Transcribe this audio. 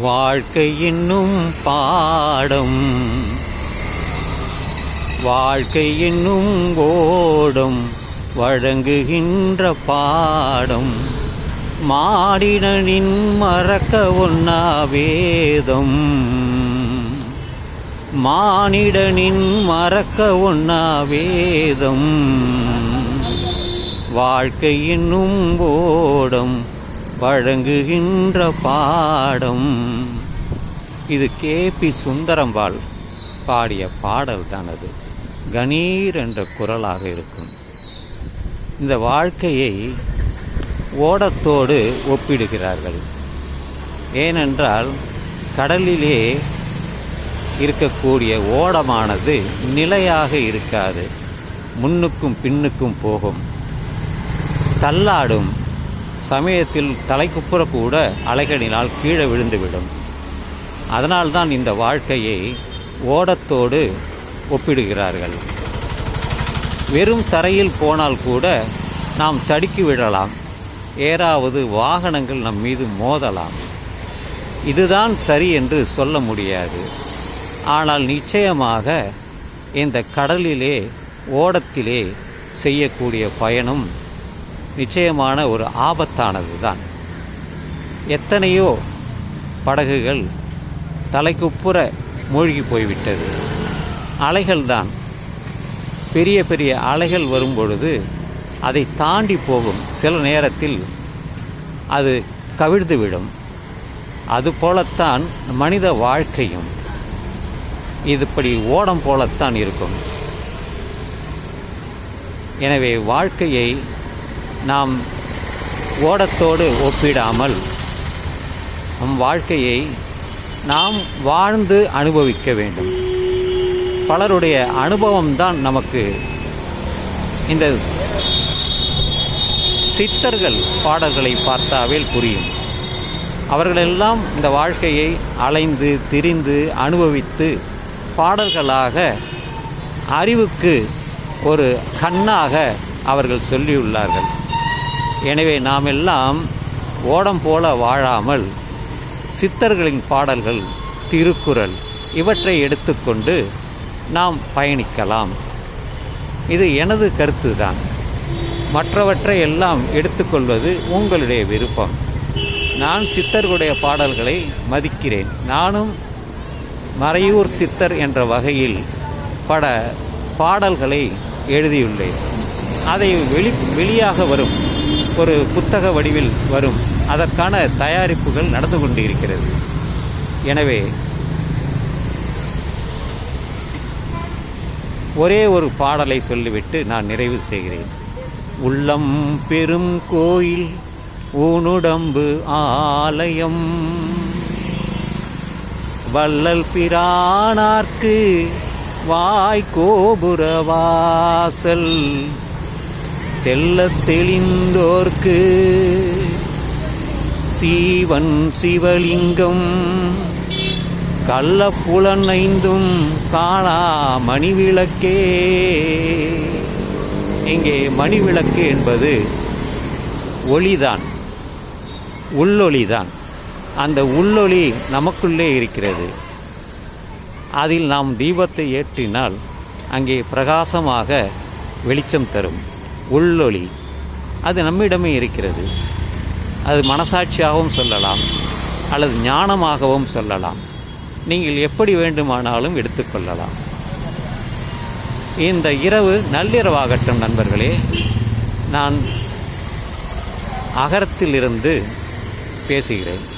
வாழ்க்கை என்னும் பாடம். வாழ்க்கை என்னும் ஓடம் வழங்குகின்ற பாடம். மாடினனின் மறக்க ஒன்னா வேதம். மானிடனின் மறக்க ஒன்னா வேதம். வாழ்க்கை என்னும் ஓடம் வழங்குகின்ற பாடம். இது கேபி சுந்தரம்பாள் பாடிய பாடல் தான் அது. கணீர் என்ற குரலாக இருக்கும். இந்த வாழ்க்கையை ஓடத்தோடு ஒப்பிடுகிறார்கள். ஏனென்றால் கடலிலே இருக்கக்கூடிய ஓடமானது நிலையாக இருக்காது. முன்னுக்கும் பின்னுக்கும் போகும். தள்ளாடும் சமயத்தில் தலைக்குப்புற கூட அலைகளினால் கீழே விழுந்துவிடும். அதனால்தான் இந்த வாழ்க்கையை ஓடத்தோடு ஒப்பிடுகிறார்கள். வெறும் தரையில் போனால் கூட நாம் தடுக்கி விடலாம். ஏறாவது வாகனங்கள் நம் மீது மோதலாம். இதுதான் சரி என்று சொல்ல முடியாது. ஆனால் நிச்சயமாக இந்த கடலிலே ஓடத்திலே செய்யக்கூடிய பயணம் நிச்சயமான ஒரு ஆபத்தானது தான் எத்தனையோ படகுகள் தலைக்குப்புற மூழ்கி போய்விட்டது. அலைகள்தான். பெரிய பெரிய அலைகள் வரும்பொழுது அதை தாண்டி போகும். சில நேரத்தில் அது கவிழ்ந்துவிடும். அதுபோலத்தான் மனித வாழ்க்கையும். இதுபடி ஓடம் போலத்தான் இருக்கும். எனவே வாழ்க்கையை நாம் ஓடத்தோடு ஒப்பிடாமல் நம் வாழ்க்கையை நாம் வாழ்ந்து அனுபவிக்க வேண்டும். பலருடைய அனுபவம்தான் நமக்கு இந்த சித்தர்கள் பாடல்களை பார்த்தாவில் புரியும். அவர்களெல்லாம் இந்த வாழ்க்கையை அலைந்து திரிந்து அனுபவித்து பாடல்களாக அறிவுக்கு ஒரு கண்ணாக அவர்கள் சொல்லியுள்ளார்கள். எனவே நாம் எல்லாம் ஓடம் போல வாழாமல் சித்தர்களின் பாடல்கள் திருக்குறள் இவற்றை எடுத்துக்கொண்டு நாம் பயணிக்கலாம். இது எனது கருத்து தான் மற்றவற்றை எல்லாம் எடுத்துக்கொள்வது உங்களுடைய விருப்பம். நான் சித்தர்களுடைய பாடல்களை மதிக்கிறேன். நானும் மறையூர் சித்தர் என்ற வகையில் பட பாடல்களை எழுதியுள்ளேன். அதை வெளி வெளியாக வரும் ஒரு புத்தக வடிவில் வரும். அதற்கான தயாரிப்புகள் நடந்து கொண்டு இருக்கிறது எனவே ஒரே ஒரு பாடலை சொல்லிவிட்டு நான் நிறைவு செய்கிறேன். உள்ளம் பெரும் கோயில் ஊனுடம்பு ஆலயம். வள்ளல் பிரானார்க்கு வாய் கோபுரவாசல் தெல்ல தெளிந்தோர்க்கு. சீவன் சிவலிங்கம். கள்ளப்புலன் ஐந்தும் காணா மணிவிளக்கே. இங்கே மணிவிளக்கு என்பது ஒளிதான் உள்ளொளிதான். அந்த உள்ளொளி நமக்குள்ளே இருக்கிறது. அதில் நாம் தீபத்தை ஏற்றினால் அங்கே பிரகாசமாக வெளிச்சம் தரும். உள்ளொளி. அது நம்மிடமே இருக்கிறது. அது மனசாட்சியாகவும் சொல்லலாம். அல்லது ஞானமாகவும் சொல்லலாம். நீங்கள் எப்படி வேண்டுமானாலும் எடுத்துக்கொள்ளலாம் இந்த இரவு நள்ளிரவாகட்டும் நண்பர்களே. நான் அகரத்திலிருந்து பேசுகிறேன்.